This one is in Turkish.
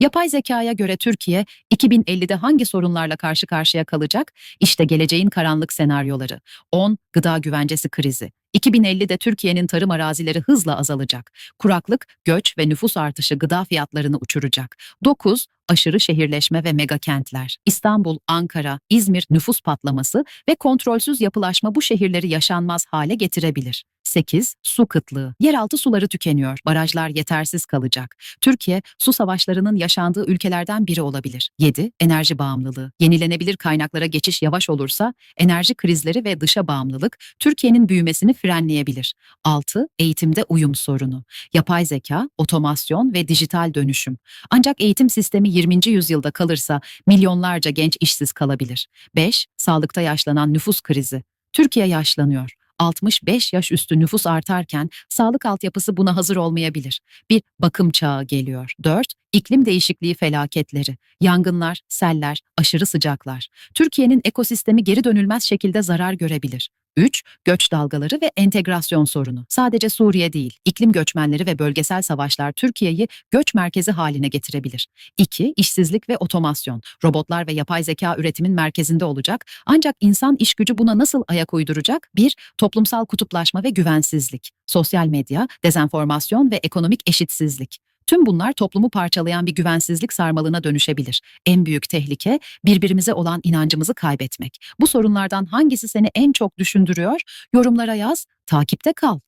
Yapay zekaya göre Türkiye 2050'de hangi sorunlarla karşı karşıya kalacak? İşte geleceğin karanlık senaryoları. 10. Gıda güvencesi krizi. 2050'de Türkiye'nin tarım arazileri hızla azalacak. Kuraklık, göç ve nüfus artışı gıda fiyatlarını uçuracak. 9. Aşırı şehirleşme ve megakentler. İstanbul, Ankara, İzmir nüfus patlaması ve kontrolsüz yapılaşma bu şehirleri yaşanmaz hale getirebilir. 8. Su kıtlığı. Yeraltı suları tükeniyor. Barajlar yetersiz kalacak. Türkiye, su savaşlarının yaşandığı ülkelerden biri olabilir. 7. Enerji bağımlılığı. Yenilenebilir kaynaklara geçiş yavaş olursa enerji krizleri ve dışa bağımlılık Türkiye'nin büyümesini frenleyebilir. 6. Eğitimde uyum sorunu. Yapay zeka, otomasyon ve dijital dönüşüm. Ancak eğitim sistemi 20. yüzyılda kalırsa milyonlarca genç işsiz kalabilir. 5. Sağlıkta yaşlanan nüfus krizi. Türkiye yaşlanıyor. 65 yaş üstü nüfus artarken sağlık altyapısı buna hazır olmayabilir. Bir bakım çağı geliyor. 4. İklim değişikliği felaketleri, yangınlar, seller, aşırı sıcaklar. Türkiye'nin ekosistemi geri dönülmez şekilde zarar görebilir. 3. Göç dalgaları ve entegrasyon sorunu. Sadece Suriye değil, iklim göçmenleri ve bölgesel savaşlar Türkiye'yi göç merkezi haline getirebilir. 2. İşsizlik ve otomasyon. Robotlar ve yapay zeka üretimin merkezinde olacak. Ancak insan iş gücü buna nasıl ayak uyduracak? 1. Toplumsal kutuplaşma ve güvensizlik. Sosyal medya, dezenformasyon ve ekonomik eşitsizlik. Tüm bunlar toplumu parçalayan bir güvensizlik sarmalına dönüşebilir. En büyük tehlike birbirimize olan inancımızı kaybetmek. Bu sorunlardan hangisi seni en çok düşündürüyor? Yorumlara yaz, takipte kal.